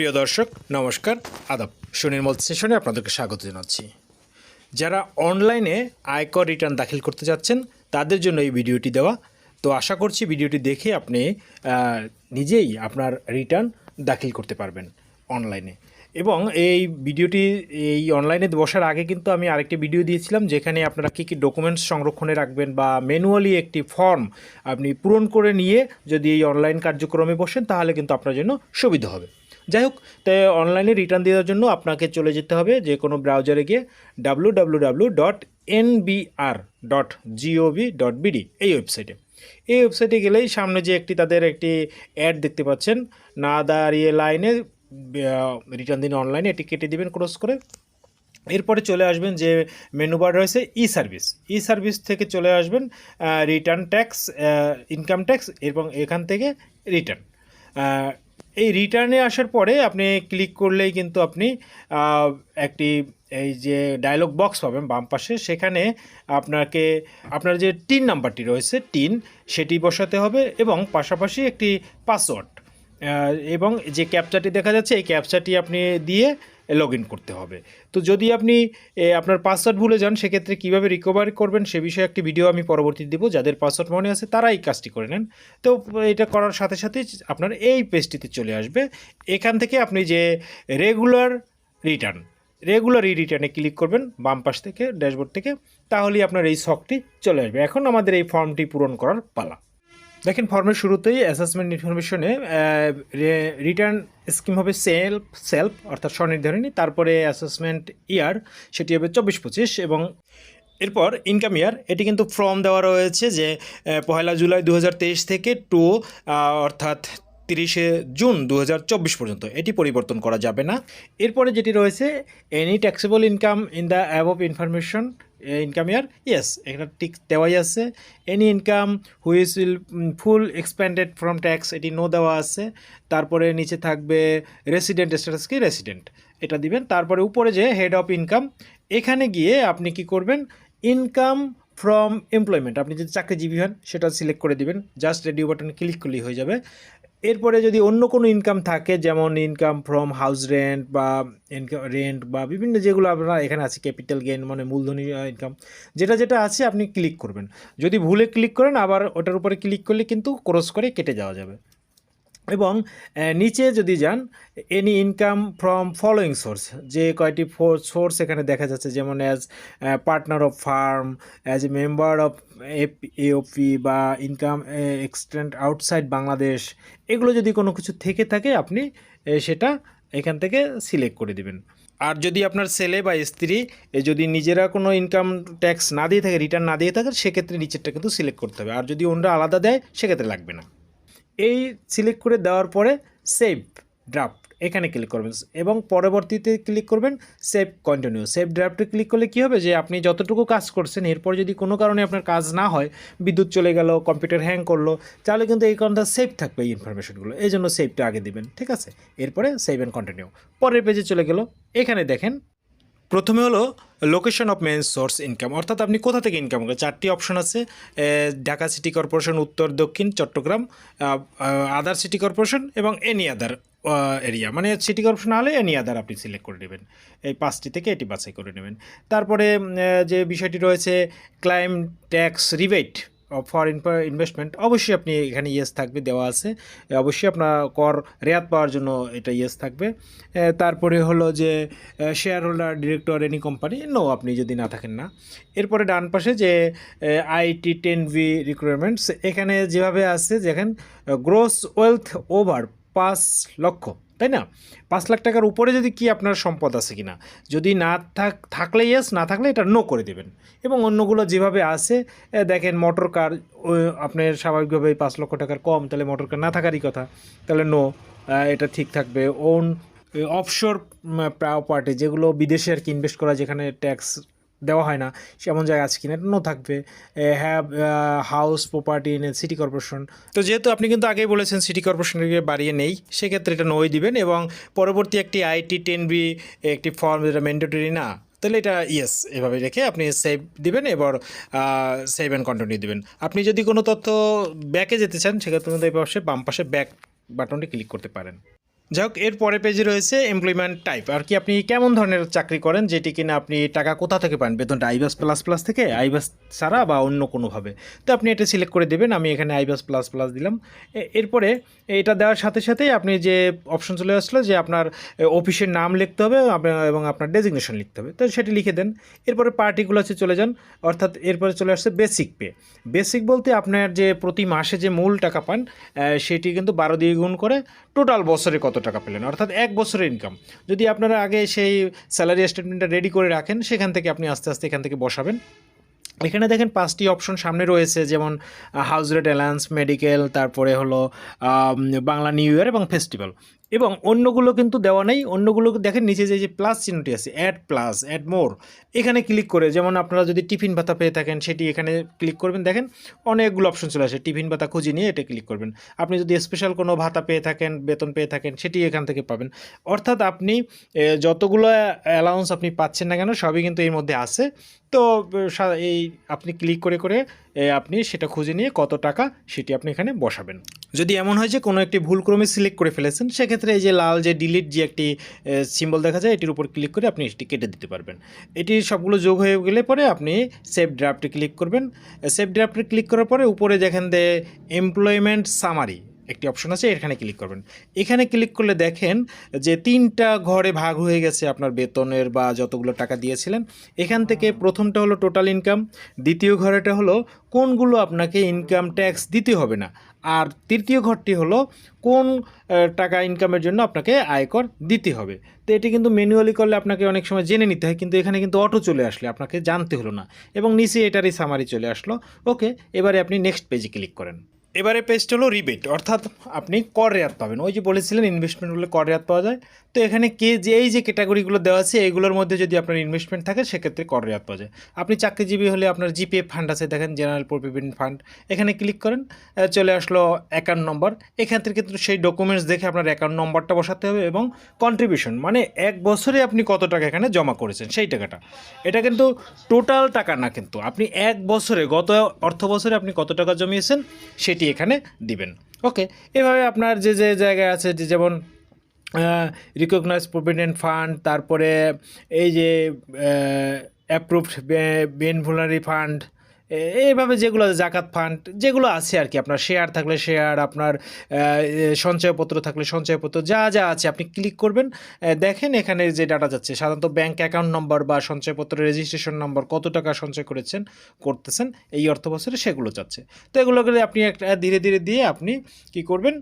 প্রিয় দর্শক, নমস্কার, আদাব। সুনির্মল সেশনে আপনাদেরকে স্বাগত জানাচ্ছি। যারা অনলাইনে আয়কর রিটার্ন দাখিল করতে যাচ্ছেন, তাদের জন্য এই ভিডিওটি দেওয়া। তো আশা করছি ভিডিওটি দেখে আপনি নিজেই আপনার রিটার্ন দাখিল করতে পারবেন অনলাইনে। এবং এই ভিডিওটি, এই অনলাইনে বসার আগে কিন্তু আমি আরেকটি ভিডিও দিয়েছিলাম, যেখানে আপনারা কী কী ডকুমেন্টস সংরক্ষণে রাখবেন বা ম্যানুয়ালি একটি ফর্ম আপনি পূরণ করে নিয়ে যদি এই অনলাইন কার্যক্রমে বসেন, তাহলে কিন্তু আপনার জন্য সুবিধা হবে। যাই হোক তাই অনলাইনে রিটার্ন দেওয়ার জন্য আপনাকে চলে যেতে হবে যে কোনো ব্রাউজারে গিয়ে ডাব্লু ডট ডট ডট এই ওয়েবসাইটে এই ওয়েবসাইটে গেলেই সামনে যে একটি তাদের একটি অ্যাড দেখতে পাচ্ছেন, না দাঁড়িয়ে লাইনে রিটার্ন দিন অনলাইনে এটি কেটে দিবেন ক্রস করে। এরপরে চলে আসবেন যে মেনু বার রয়েছে ই সার্ভিস ই সার্ভিস থেকে চলে আসবেন রিটার্ন ট্যাক্স ইনকাম ট্যাক্স এবং এখান থেকে রিটার্ন এই রিটার্নে আসার পরে আপনি ক্লিক করলেই কিন্তু আপনি একটি, এই যে ডায়লগ বক্স পাবেন বাম পাশে। সেখানে আপনাকে, আপনার যে টিন নাম্বারটি রয়েছে টিন সেটি বসাতে হবে এবং পাশাপাশি একটি পাসওয়ার্ড এবং যে ক্যাপচাটি দেখা যাচ্ছে, এই ক্যাপচাটি আপনি দিয়ে লগ করতে হবে। তো যদি আপনি আপনার পাসওয়ার্ড ভুলে যান, সেক্ষেত্রে কীভাবে রিকভারি করবেন সে বিষয়ে একটি ভিডিও আমি পরবর্তীতে দেবো। যাদের পাসওয়ার্ড মনে আছে তারা এই কাজটি করে নেন। তো এটা করার সাথে সাথে আপনার এই পেজটিতে চলে আসবে। এখান থেকে আপনি যে রেগুলার রিটার্ন রেগুলার ই রিটার্নে ক্লিক করবেন বাম পাশ থেকে ড্যাশবোর্ড থেকে, তাহলেই আপনার এই শখটি চলে আসবে। এখন আমাদের এই ফর্মটি পূরণ করার পালা। দেখেন ফর্মের শুরুতেই অ্যাসেসমেন্ট ইনফরমেশনে রিটার্ন স্কিম হবে সেলফ সেলফ অর্থাৎ স্বনির্ধারণী। তারপরে অ্যাসেসমেন্ট ইয়ার সেটি হবে চব্বিশ পঁচিশ এবং এরপর ইনকাম ইয়ার এটি কিন্তু ফর্ম দেওয়া রয়েছে যে পহেলা জুলাই দু হাজার তেইশ থেকে টু অর্থাৎ তিরিশে জুন দু হাজার চব্বিশ পর্যন্ত। এটি পরিবর্তন করা যাবে না। এরপরে যেটি রয়েছে any taxable income in the above information income year yes এটা টিক দেওয়াই আছে। Any income which will full expanded from tax এটি নো দেওয়া আছে। তারপরে নিচে থাকবে রেসিডেন্ট স্ট্যাটাস কি? রেসিডেন্ট এটা দিবেন। তারপরে উপরে যে হেড অফ ইনকাম এখানে গিয়ে আপনি কি করবেন? ইনকাম ফ্রম এমপ্লয়মেন্ট আপনি যদি চাকরিজীবী হন, সেটা সিলেক্ট করে দিবেন। জাস্ট রেডিও বাটনে ক্লিক করলেই হয়ে যাবে। এরপরে যদি অন্য কোনো ইনকাম থাকে, যেমন ইনকাম ফ্রম হাউস রেন্ট বা ইনকাম রেন্ট বা বিভিন্ন যেগুলো আপনার এখানে আছে ক্যাপিটাল গেন মানে মূলধনী ইনকাম যেটা যেটা আছে আপনি ক্লিক করবেন। যদি ভুলে ক্লিক করেন, আবার ওটার উপরে ক্লিক করলে কিন্তু ক্রস করে কেটে যাওয়া যাবে। এবং নিচে যদি যান any income from following source যে কয়টি সোর্স এখানে দেখা যাচ্ছে, যেমন as partner of firm as a member of F AOP বা ইনকাম এক্সটেন্ড আউটসাইড বাংলাদেশ এগুলো যদি কোনো কিছু থেকে থাকে, আপনি সেটা এখান থেকে সিলেক্ট করে দিবেন। আর যদি আপনার ছেলে বা স্ত্রী যদি নিজেরা কোনো ইনকাম ট্যাক্স না দিয়ে থাকে রিটার্ন না দিয়ে থাকে, সেক্ষেত্রে নিচেরটা কিন্তু সিলেক্ট করতে হবে। আর যদি অন্যরা আলাদা দেয়, সেক্ষেত্রে লাগবে না। এই সিলেক্ট করে দেওয়ার পরে সেভ ড্রাফট এখানে ক্লিক করবেন। এবং পরবর্তীতে ক্লিক করবেন সেভ কন্টিনিউ সেভ ড্রাফটে ক্লিক করলে কী হবে? যে আপনি যতটুকু কাজ করছেন, এরপর যদি কোনো কারণে আপনার কাজ না হয়, বিদ্যুৎ চলে গেল কম্পিউটার হ্যাং করল, তাহলে কিন্তু এই কারণটা সেভ থাকবে এই ইনফরমেশনগুলো এই জন্য সেভটা আগে দিবেন, ঠিক আছে? এরপরে সেভ অ্যান্ড কন্টিনিউ পরের পেজে চলে গেল। এখানে দেখেন প্রথমে হলো location of main source income অর্থাৎ আপনি কোথা থেকে ইনকাম করেন চারটি অপশন আছে ঢাকা সিটি কর্পোরেশন উত্তর, দক্ষিণ, চট্টগ্রাম আদার সিটি কর্পোরেশন এবং এনি আদার এরিয়া মানে সিটি কর্পোরেশন হলে এনি আদার আপনি সিলেক্ট করে নেবেন। এই পাঁচটি থেকে এটি বাছাই করে নেবেন। তারপরে যে বিষয়টি রয়েছে claim tax rebate for investment অবশ্যই আপনি এখানে ইয়েস থাকবে, দেওয়া আছে। অবশ্যই আপনার কর, রেয়াত পাওয়ার জন্য এটা ইয়েস থাকবে। তারপরে হলো যে share holder director any company no আপনি যদি না থাকেন না। এরপরে ডান পাশে যে আইটি টেন ভি রিকোয়ারমেন্টস এখানে যেভাবে আছে যেখানে গ্রোস ওয়েলথ ওভার পাঁচ লক্ষ। তাই না? পাঁচ লাখ টাকার উপরে যদি কি আপনার সম্পদ আছে কি না যদি না থাক, থাকলে ইয়েস না থাকলে এটা নো করে দেবেন। এবং অন্যগুলো যেভাবে আছে দেখেন মোটর কার আপনার স্বাভাবিকভাবে পাঁচ লক্ষ টাকার কম, তাহলে মোটর কার না থাকারই কথা। তাহলে নো এটা ঠিক থাকবে। ওন অফশোর প্রপার্টি যেগুলো বিদেশে আর কি ইনভেস্ট করা, যেখানে ট্যাক্স দেওয়া হয় না সেমন জায়গা আছে কিনা নো থাকবে। Have house property in city corporation তো যেহেতু আপনি কিন্তু আগেই বলেছেন সিটি কর্পোরেশনকে বাড়িয়ে নেই, সেক্ষেত্রে এটা নই দিবেন এবং পরবর্তী একটি আইটি টেন বি একটি ফর্ম যেটা ম্যান্ডেটরি না, তাহলে এটা ইয়েস এভাবে রেখে আপনি সেভ দিবেন এবার সেভ অ্যান্ড কন্টিনিউ দিবেন। আপনি যদি কোনো তথ্য ব্যাকে যেতে চান, সেক্ষেত্রে এই পাশে বাম পাশে ব্যাক বাটনটি ক্লিক করতে পারেন। যাই হোক এর পরে পেজে রয়েছে এমপ্লয়মেন্ট টাইপ আর কি আপনি কেমন ধরনের চাকরি করেন, যেটি কিনা আপনি টাকা কোথা থেকে পান? বেতনটা আইবাস প্লাস প্লাস থেকে আইবাস ছাড়া বা অন্য কোনোভাবে। তো আপনি এটা সিলেক্ট করে দেবেন, আমি এখানে আইবাস প্লাস প্লাস দিলাম। এরপরে এটা দেওয়ার সাথে সাথেই আপনি যে অপশন চলে আসলো, যে আপনার অফিসের নাম লিখতে হবে এবং আপনার ডেজিগনেশন লিখতে হবে। তো সেটি লিখে দেন। এরপরে পার্টিকুলার্সে চলে যান, অর্থাৎ এরপরে চলে আসছে বেসিক পে বেসিক বলতে আপনার যে প্রতি মাসে যে মূল টাকা পান সেটি কিন্তু বারো দিয়ে গুণ করে টোটাল বছরে কত টাকা পেলেন, অর্থাৎ এক বছরের ইনকাম যদি আপনারা আগে সেই স্যালারি স্টেটমেন্টটা রেডি করে রাখেন, সেখান থেকে আপনি আস্তে আস্তে এখান থেকে বসাবেন। এখানে দেখেন পাঁচটি অপশন সামনে রয়েছে, যেমন হাউস রেট অ্যালায়েন্স মেডিকেল তারপরে হলো বাংলা নিউ ইয়ার এবং ফেস্টিভ্যাল এবং অন্যগুলো কিন্তু দেওয়া নেই, অন্যগুলো দেখেন নিচে যে যে প্লাস চিহ্নটি আছে অ্যাড প্লাস অ্যাড মোর এখানে ক্লিক করে যেমন আপনারা যদি টিফিন ভাতা পেয়ে থাকেন সেটি এখানে ক্লিক করবেন। দেখেন অনেকগুলো অপশন চলে আসে, টিফিন ভাতা খুঁজে নিয়ে এটা ক্লিক করবেন। আপনি যদি স্পেশাল কোনো ভাতা পেয়ে থাকেন, বেতন পেয়ে থাকেন সেটি এখান থেকে পাবেন। অর্থাৎ আপনি যতগুলো অ্যালাউন্স আপনি পাচ্ছেন না কেন সবই কিন্তু এর মধ্যে আছে। তো এই আপনি ক্লিক করে করে আপনি সেটা খুঁজে নিয়ে কত টাকা সেটি আপনি এখানে বসাবেন। যদি এমন হয় যে কোনো একটি ভুলক্রমে সিলেক্ট করে ফেলেছেন, সেক্ষেত্রে এই যে লাল যে ডিলিট যে একটি সিম্বল দেখা যায়, এটির উপর ক্লিক করে আপনি এটি কেটে দিতে পারবেন। এটি সবগুলো যোগ হয়ে গেলে পরে আপনি সেভ ড্রাফটে ক্লিক করবেন। সেভ ড্রাফটে ক্লিক করার পরে উপরে দেখেন দে এমপ্লয়মেন্ট সামারি একটি অপশন আছে, এখানে ক্লিক করবেন। এখানে ক্লিক করলে দেখেন যে তিনটা ঘরে ভাগ হয়ে গেছে আপনার বেতনের বা যতগুলো টাকা দিয়েছিলেন। এখান থেকে প্রথমটা হলো টোটাল ইনকাম দ্বিতীয় ঘরেটা হলো কোনগুলো আপনাকে ইনকাম ট্যাক্স দিতে হবে না। আর তৃতীয় ঘরটি হলো কোন টাকা ইনকামের জন্য আপনাকে আয়কর দিতে হবে। তো এটি কিন্তু ম্যানুয়ালি করলে আপনাকে অনেক সময় জেনে নিতে হয়, কিন্তু এখানে কিন্তু অটো চলে আসলে আপনাকে জানতে হলো না। এবং নিচে এটারই সামারি চলে আসলো। ওকে এবারে আপনি নেক্সট পেজে ক্লিক করেন। এবারে পেজটা হলো রিবেট অর্থাৎ আপনি কর রেয়াত পাবেন। ওই যে বলেছিলেন ইনভেস্টমেন্টগুলো কর রেয়াত পাওয়া যায়। তো এখানে কে যে, এই যে ক্যাটাগরিগুলো দেওয়া আছে এইগুলোর মধ্যে যদি আপনার ইনভেস্টমেন্ট থাকে, সেক্ষেত্রে কর রেয়াত পাওয়া যায়। আপনি চাকরিজীবী হলে আপনার জিপিএফ ফান্ড আছে, দেখেন জেনারেল প্রভিডেন্ট ফান্ড এখানে ক্লিক করেন চলে আসলো অ্যাকাউন্ট নম্বর এখান থেকে কিন্তু সেই ডকুমেন্টস দেখে আপনার অ্যাকাউন্ট নম্বরটা বসাতে হবে এবং কন্ট্রিবিউশন মানে এক বছরে আপনি কত টাকা এখানে জমা করেছেন, সেই টাকাটা। এটা কিন্তু টোটাল টাকা না কিন্তু। আপনি এক বছরে, গত অর্থ বছরে আপনি কত টাকা জমিয়েছেন সেটি এখানে দিবেন। ওকে এভাবে আপনার যে যে জায়গায় আছে, যে যেমন রিকগনাইজ প্রভিডেন্ট ফান্ড তারপরে এই যে অ্যাপ্রুভড বেনভুলারি ফান্ড এইভাবে যেগুলো জাকাত ফান্ড যেগুলো আছে আর কি, আপনার শেয়ার থাকলে শেয়ার আপনার সঞ্চয়পত্র থাকলে সঞ্চয়পত্র, যা যা আছে আপনি ক্লিক করবেন। দেখেন এখানে যে ডাটা যাচ্ছে, সাধারণত ব্যাংক অ্যাকাউন্ট নম্বর বা সঞ্চয়পত্র রেজিস্ট্রেশন নম্বর কত টাকা সঞ্চয় করেছেন, করতেছেন, এই অর্থ বছরে সেগুলো যাচ্ছে। তো এগুলোকে আপনি একটা ধীরে ধীরে দিয়ে আপনি কি করবেন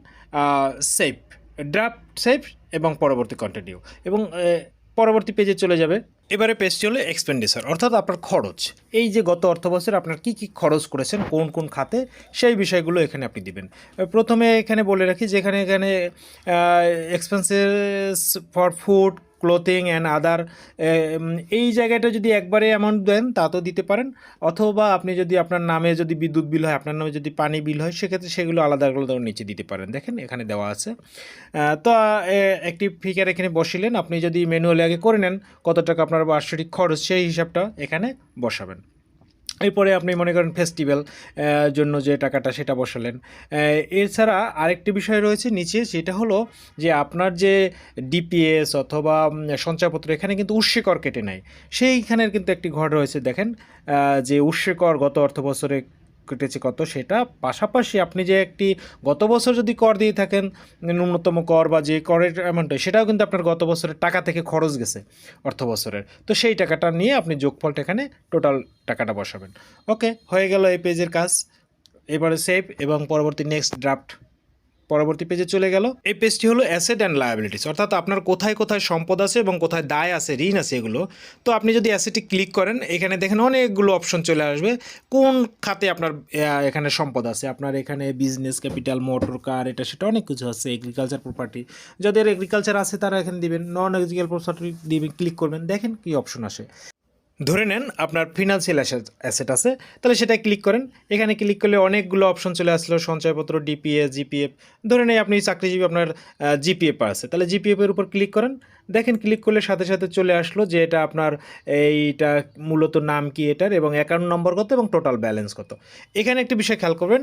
সেফ ড্রাফট সেফ এবং পরবর্তী কন্টিনিউ এবং পরবর্তী পেজে চলে যাবে এবারে পেজটি হলো এক্সপেন্ডিচার অর্থাৎ আপনার খরচ। এই যে গত অর্থ বছর আপনার কী কী খরচ করেছেন, কোন কোন খাতে, সেই বিষয়গুলো এখানে আপনি দিবেন। প্রথমে এখানে বলে রাখি যেখানে এখানে expenses for food clothing and other এই জায়গাটা যদি একবারে অ্যামাউন্ট দেন, তা তো দিতে পারেন। অথবা আপনি যদি আপনার নামে যদি বিদ্যুৎ বিল হয়, আপনার নামে যদি পানি বিল হয়, সেক্ষেত্রে সেগুলো আলাদা আলাদা নিচে দিতে পারেন। দেখেন, এখানে দেওয়া আছে। তো একটি ফিকার এখানে বসিলেন। আপনি যদি ম্যানুয়ালি আগে করে নেন, কত টাকা আপনার বার্ষিক খরচ, সেই হিসাবটা এখানে বসাবেন। এরপরে আপনি মনে করেন ফেস্টিভ্যাল জন্য যে টাকাটা সেটা বসালেন। এছাড়া আরেকটি বিষয় রয়েছে নিচে, সেটা হলো যে আপনার যে ডিপিএস অথবা সঞ্চয়পত্র এখানে কিন্তু উৎসে কর কেটে নেয়। সেইখানের কিন্তু একটি ঘর রয়েছে, দেখেন। যে উৎসে কর গত অর্থ বছরে কেটেছে কত, সেটা পাশাপাশি আপনি যে একটি গত বছর যদি কর দিয়ে থাকেন, ন্যূনতম কর বা যে করের অ্যামাউন্ট সেটাও কিন্তু আপনার গত বছরের টাকা থেকে খরচ গেছে, অর্থ বছরের। তো সেই টাকাটা নিয়ে আপনি যোগফলটা এখানে টোটাল টাকাটা বসাবেন। ওকে হয়ে গেল এই পেজের কাজ। এবারে সেভ এবং পরবর্তী নেক্সট ড্রাফট পরবর্তী পেজে চলে গেল। এই পেজটি হলো অ্যাসেট অ্যান্ড লায়াবিলিটিস অর্থাৎ আপনার কোথায় কোথায় সম্পদ আছে এবং কোথায় দায় আছে, ঋণ আছে এগুলো। তো আপনি যদি অ্যাসেটে ক্লিক করেন, এখানে দেখেন অনেকগুলো অপশন চলে আসবে। কোন খাতে আপনার এখানে সম্পদ আছে? আপনার এখানে বিজনেস ক্যাপিটাল মোটর কার এটা সেটা অনেক কিছু আছে এগ্রিকালচার প্রপার্টি যাদের এগ্রিকালচার আছে তারা এখানে দিবেন নন এগ্রিকাল প্রপার্টি দিবেন ক্লিক করবেন, দেখেন কি অপশন আসে। ধরে নেন আপনার ফিনান্সিয়াল অ্যাসেট আছে, তাহলে সেটা ক্লিক করেন। এখানে ক্লিক করলে অনেকগুলো অপশন চলে আসলো, সঞ্চয়পত্র ডিপিএ জিপিএফ ধরে নেই আপনি চাকরিজীবী আপনার জিপিএফ আছে, তাহলে জিপিএফের উপর ক্লিক করেন। দেখেন ক্লিক করলে সাথে সাথে চলে আসলো যে এটা আপনার এইটা মূলত নাম কি এটার এবং অ্যাকাউন্ট নম্বর কত এবং টোটাল ব্যালেন্স কত। এখানে একটি বিষয় খেয়াল করবেন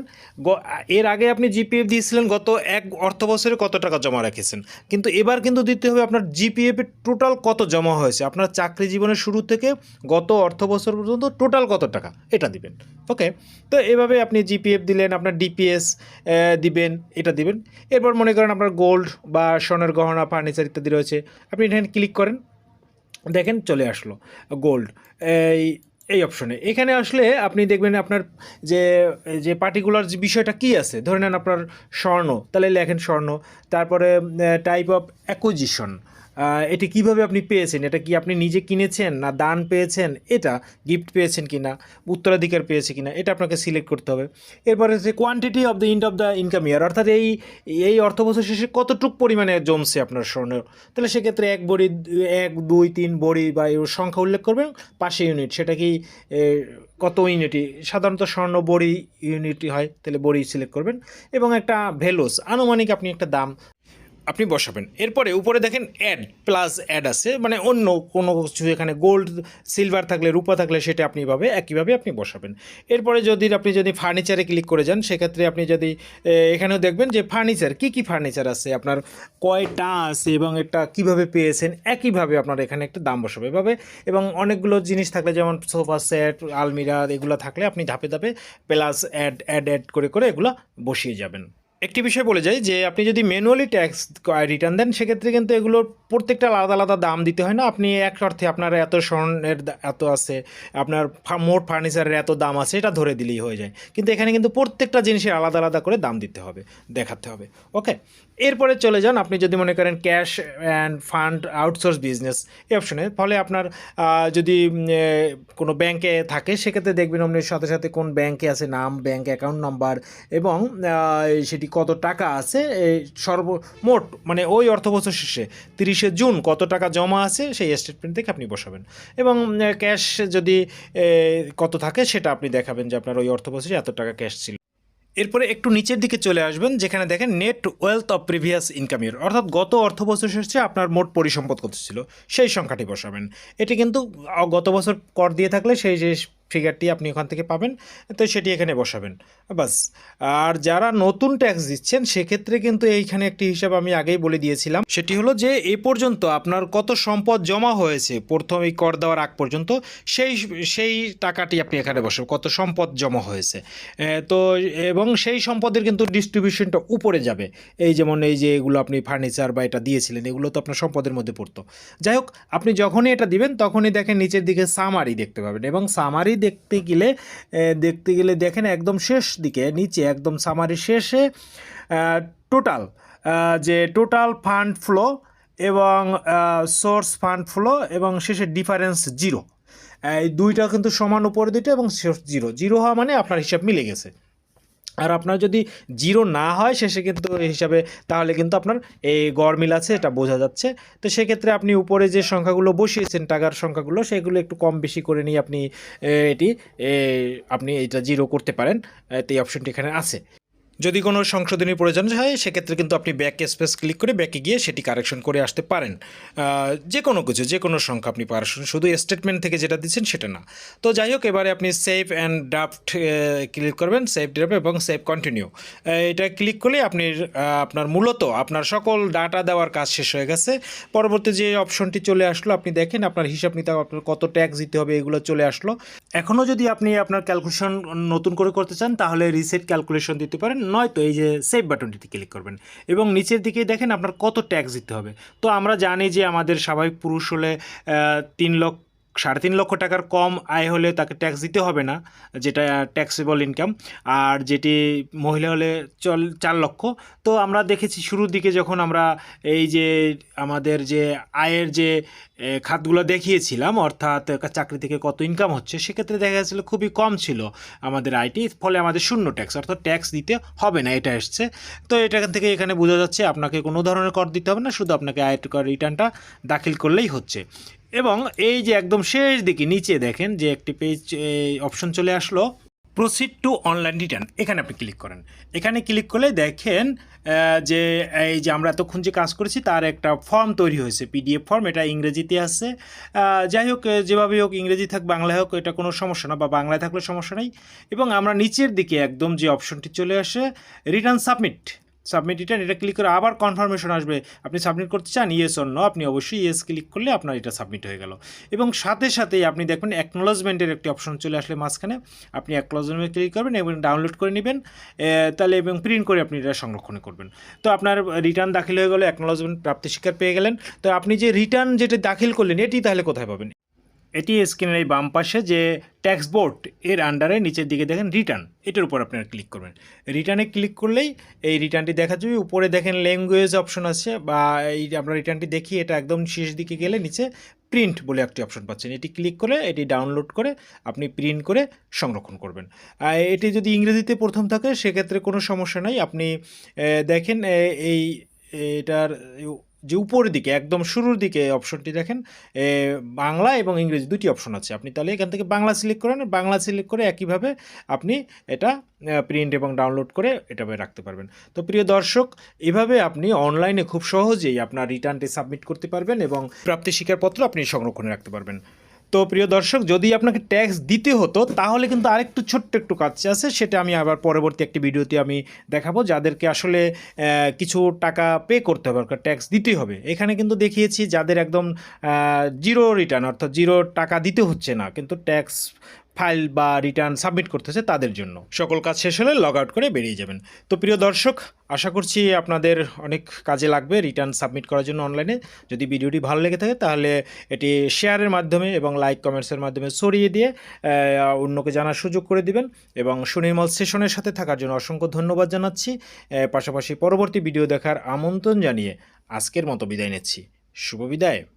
এর আগে আপনি জিপিএফ দিয়েছিলেন গত এক অর্থ বছরে কত টাকা জমা রেখেছেন। কিন্তু এবার কিন্তু দিতে হবে আপনার জিপিএফ এর টোটাল কত জমা হয়েছে। আপনার চাকরি জীবনের শুরু থেকে গত অর্থ বছর পর্যন্ত টোটাল কত টাকা, এটা দিবেন। ওকে তো এভাবে আপনি জিপিএফ দিলেন, আপনার ডিপিএস দিবেন, এটা দিবেন। এরপর মনে করেন আপনার গোল্ড বা স্বর্ণের গহনা ফার্নিচার ইত্যাদি রয়েছে। আপনি এখানে ক্লিক করেন, দেখেন চলে আসলো গোল্ড এই এই অপশনে এখানে আসলে আপনি দেখবেন আপনার যে যে পার্টিকুলার যে বিষয়টা কি আছে, ধরে নেন আপনার স্বর্ণ, তাহলে লেখেন স্বর্ণ, তারপরে টাইপ অফ অ্যাকুইজিশন এটি কীভাবে আপনি পেয়েছেন? এটা কি আপনি নিজে কিনেছেন না দান পেয়েছেন? এটা গিফট পেয়েছেন কি না উত্তরাধিকার পেয়েছে কি না এটা আপনাকে সিলেক্ট করতে হবে। এরপরে হচ্ছে quantity of the end of the income year অর্থাৎ এই এই অর্থ বছর শেষে কতটুক পরিমাণে জমছে আপনার স্বর্ণ? তাহলে সেক্ষেত্রে এক বড়ি, এক, দুই, তিন বড়ি বা এর সংখ্যা উল্লেখ করবেন পাশে ইউনিট সেটা কি কত ইউনিটই সাধারণত স্বর্ণ বড়ি ইউনিটই হয়, তাহলে বড়ি সিলেক্ট করবেন। এবং একটা ভ্যালুস আনুমানিক আপনি একটা দাম আপনি বসাবেন। এরপরে উপরে দেখেন অ্যাড প্লাস অ্যাড আছে মানে অন্য কোনো কিছু এখানে গোল্ড সিলভার থাকলে, রূপা থাকলে সেটা আপনি ভাবে একইভাবে আপনি বসাবেন। এরপরে যদি আপনি যদি ফার্নিচারে ক্লিক করে যান, সেক্ষেত্রে আপনি যদি এখানেও দেখবেন যে ফার্নিচার কি কি ফার্নিচার আছে? আপনার কয়টা আছে এবং এটা কীভাবে পেয়েছেন? একইভাবে আপনার এখানে একটা দাম বসাবে এভাবে। এবং অনেকগুলো জিনিস থাকলে, যেমন সোফা সেট আলমিরা, এগুলো থাকলে আপনি ধাপে ধাপে প্লাস অ্যাড অ্যাড অ্যাড করে করে এগুলো বসিয়ে যাবেন। একটি বিষয় বলে যাই যে, আপনি যদি ম্যানুয়ালি ট্যাক্স রিটার্ন দেন, সেক্ষেত্রে কিন্তু এগুলোর প্রত্যেকটা আলাদা আলাদা দাম দিতে হয় না। আপনি এক অর্থে আপনার এত স্বর্ণের এত আছে, আপনার মোট ফার্নিচারের এত দাম আছে, এটা ধরে দিলেই হয়ে যায়। কিন্তু এখানে কিন্তু প্রত্যেকটা জিনিসের আলাদা আলাদা করে দাম দিতে হবে, দেখাতে হবে। ওকে? এরপরে চলে যান, আপনি যদি মনে করেন cash and fund outsource business এই অপশনে ফলে আপনার যদি কোনো ব্যাংকে থাকে, সেক্ষেত্রে দেখবেন আপনি সাথে সাথে কোন ব্যাংকে আছে নাম ব্যাংক অ্যাকাউন্ট নাম্বার এবং সেটি কত টাকা আছে এই সর্বমোট মানে ওই অর্থ বছর শেষে, তিরিশে জুন কত টাকা জমা আছে, সেই স্টেটমেন্ট থেকে আপনি বসাবেন। এবং ক্যাশ যদি কত থাকে সেটা আপনি দেখাবেন যে আপনার ওই অর্থ বছরে এত টাকা ক্যাশ ছিল। এরপরে একটু নিচের দিকে চলে আসবেন, যেখানে দেখেন net wealth of previous income অর্থাৎ গত অর্থ বছর শেষে আপনার মোট পরিসম্পদ কত ছিল, সেই সংখ্যাটি বসাবেন। এটি কিন্তু, গত বছর কর দিয়ে থাকলে সেই যে ফিগারটি আপনি ওখান থেকে পাবেন, তো সেটি এখানে বসাবেন। বাস আর যারা নতুন ট্যাক্স দিচ্ছেন, সেক্ষেত্রে কিন্তু এইখানে একটি হিসাব আমি আগেই বলে দিয়েছিলাম। সেটি হলো যে, এ পর্যন্ত আপনার কত সম্পদ জমা হয়েছে, প্রথম এই কর দেওয়ার আগ পর্যন্ত, সেই সেই টাকাটি আপনি এখানে বসাবেন, কত সম্পদ জমা হয়েছে। তো, এবং সেই সম্পদের কিন্তু ডিস্ট্রিবিউশনটা উপরে যাবে। এই যেমন এই যে এগুলো আপনি ফার্নিচার বা এটা দিয়েছিলেন, এগুলো তো আপনার সম্পদের মধ্যে পড়তো। যাই হোক, আপনি যখনই এটা দিবেন, তখনই দেখেন নিচের দিকে সামারি দেখতে পাবেন, এবং সামারি দেখতে গেলে দেখতে গেলে দেখেন একদম শেষ দিকে, নিচে একদম সামারি শেষে টোটাল যে টোটাল ফান্ড ফ্লো এবং সোর্স ফান্ড ফ্লো এবং শেষে ডিফারেন্স জিরো এই দুইটা কিন্তু সমান উপরে দুইটা এবং শেষ জিরো জিরো হওয়া মানে আপনার হিসাব মিলে গেছে। আর আপনার যদি জিরো না হয় শেষে কিন্তু হিসাবে, তাহলে কিন্তু আপনার এই গড় মিল আছে, এটা বোঝা যাচ্ছে। তো সেক্ষেত্রে আপনি উপরে যে সংখ্যাগুলো বসিয়েছেন, টাকার সংখ্যাগুলো, সেগুলো একটু কম বেশি করে নিয়ে আপনি এটি আপনি এটা জিরো করতে পারেন। এই অপশনটি এখানে আছে। যদি কোনো সংশোধনী প্রয়োজন হয়, সেক্ষেত্রে কিন্তু আপনি ব্যাক স্পেস ক্লিক করে ব্যাকে গিয়ে সেটি কারেকশন করে আসতে পারেন। যে কোনো কিছু, যে কোনো সংখ্যা আপনি পারেন শুধু স্টেটমেন্ট থেকে যেটা দিচ্ছেন সেটা না। তো যাই হোক, এবারে আপনি সেভ অ্যান্ড ড্রাফট ক্লিক করবেন সেভ ড্রাফট এবং সেভ কন্টিনিউ এটা ক্লিক করলে আপনি আপনার মূলত, আপনার সকল ডাটা দেওয়ার কাজ শেষ হয়ে গেছে। পরবর্তী যে অপশনটি চলে আসলো, আপনি দেখেন আপনার হিসাব নিতে আপনার কত ট্যাক্স দিতে হবে, এগুলো চলে আসলো। এখনও যদি আপনি আপনার ক্যালকুলেশন নতুন করে করতে চান, তাহলে রিসেট ক্যালকুলেশন দিতে পারেন। নয়তো এই যে সেভ বাটনটিতে ক্লিক করবেন এবং নিচের দিকে দেখেন আপনার কত ট্যাক্স দিতে হবে। তো আমরা জানি যে আমাদের স্বাভাবিক পুরুষ হলে তিন লক্ষ সাড়ে তিন লক্ষ টাকার কম আয় হলে তাকে ট্যাক্স দিতে হবে না, যেটা ট্যাক্সেবল ইনকাম আর যেটি মহিলা হলে চল, চার লক্ষ। তো আমরা দেখেছি শুরুর দিকে যখন আমরা এই যে আমাদের যে আয়ের যে খাতগুলো দেখিয়েছিলাম, অর্থাৎ চাকরি থেকে কত ইনকাম হচ্ছে, সেক্ষেত্রে দেখা যাচ্ছিল খুবই কম ছিল আমাদের আইটি ফলে আমাদের শূন্য ট্যাক্স অর্থাৎ ট্যাক্স দিতে হবে না, এটা এসছে। তো এটা থেকে এখানে বোঝা যাচ্ছে, আপনাকে কোনো ধরনের কর দিতে হবে না, শুধু আপনাকে আয়ের কর রিটার্নটা দাখিল করলেই হচ্ছে। এবং এই যে একদম শেষ দিকে নিচে দেখেন যে একটি পেজ অপশন চলে আসলো প্রসিড টু অনলাইন রিটার্ন এখানে আপনি ক্লিক করেন। এখানে ক্লিক করলে দেখেন যে এই যে আমরা এতক্ষণ যে কাজ করেছি, তার একটা ফর্ম তৈরি হয়েছে পিডিএফ ফর্ম এটা ইংরেজিতে আছে। যাই হোক যেভাবে হোক, ইংরেজি থাক, বাংলায় হোক, এটা কোনো সমস্যা না, বা বাংলায় থাকলে সমস্যা নেই। এবং আমরা নিচের দিকে একদম যে অপশনটি চলে আসে রিটার্ন সাবমিট সাবমিট রিটার্ন এটা ক্লিক করে আবার কনফার্মেশন আসবে। আপনি সাবমিট করতে চান ইয়েস অন্য আপনি অবশ্যই ইয়েস ক্লিক করলে আপনার এটা সাবমিট হয়ে গেল। এবং সাথে সাথেই আপনি দেখবেন অ্যাকনোলজমেন্টের একটি অপশন চলে আসলে মাঝখানে। আপনি অ্যাকনোলজমেন্ট ক্লিক করবেন এবং ডাউনলোড করে নেবেন। তাহলে এবং প্রিন্ট করে আপনি এটা সংরক্ষণ করবেন। তো আপনার রিটার্ন দাখিল হয়ে গেলো অ্যাকনোলজমেন্ট প্রাপ্তি স্বীকার পেয়ে গেলেন। তো আপনি যে রিটার্ন যেটা দাখিল করলেন, এটি তাহলে কোথায় পাবেন? এটি স্ক্রিনের এই বাম পাশে যে ট্যাক্স বোর্ড এর আন্ডারে নিচের দিকে দেখেন রিটার্ন এটার উপর আপনারা ক্লিক করবেন। রিটার্নে ক্লিক করলেই এই রিটার্নটি দেখা যাবে। উপরে দেখেন ল্যাঙ্গুয়েজ অপশন আছে বা এই আমরা রিটার্নটি দেখি, এটা একদম শেষ দিকে গেলে নিচে প্রিন্ট বলে একটি অপশন পাচ্ছেন। এটি ক্লিক করে, এটি ডাউনলোড করে আপনি প্রিন্ট করে সংরক্ষণ করবেন। এটি যদি ইংরেজিতে প্রথম থাকে, সেক্ষেত্রে কোনো সমস্যা নাই। আপনি দেখেন এই, এটার যে উপরের দিকে, একদম শুরুর দিকে অপশনটি দেখেন বাংলা এবং ইংরেজি দুটি অপশন আছে। আপনি তাহলে এখান থেকে বাংলা সিলেক্ট করেন বাংলা সিলেক্ট করে একইভাবে আপনি এটা প্রিন্ট এবং ডাউনলোড করে এটা রাখতে পারবেন। তো প্রিয় দর্শক, এভাবে আপনি অনলাইনে খুব সহজেই আপনার রিটার্নটি সাবমিট করতে পারবেন এবং প্রাপ্তি স্বীকারপত্র আপনি সংরক্ষণে রাখতে পারবেন। তো প্রিয় দর্শক, যদি আপনাকে ট্যাক্স দিতে হতো, তাহলে কিন্তু আরেকটু ছোট্ট একটু কাজ আছে, সেটা আমি আবার পরবর্তী একটি ভিডিওতে আমি দেখাবো। যাদেরকে আসলে কিছু টাকা পে করতে হবে, অর্থাৎ ট্যাক্স দিতেই হবে। এখানে কিন্তু দেখিয়েছি যাদের একদম জিরো রিটার্ন অর্থাৎ জিরো টাকা দিতে হচ্ছে না, কিন্তু ট্যাক্স ফাইল বা রিটার্ন সাবমিট করতেছে তাদের জন্য। সকল কাজ শেষ হলে লগ আউট করে বেরিয়ে যাবেন। তো প্রিয় দর্শক, আশা করছি আপনাদের অনেক কাজে লাগবে রিটার্ন সাবমিট করার জন্য অনলাইনে। যদি ভিডিওটি ভালো লেগে থাকে তাহলে এটি শেয়ারের মাধ্যমে এবং লাইক কমেন্টসের মাধ্যমে ছড়িয়ে দিয়ে অন্যকে জানার সুযোগ করে দিবেন। এবং সুনির্মল সেশনের সাথে থাকার জন্য অসংখ্য ধন্যবাদ জানাচ্ছি। পাশাপাশি পরবর্তী ভিডিও দেখার আমন্ত্রণ জানিয়ে আজকের মতো বিদায় নিচ্ছি। শুভ বিদায়।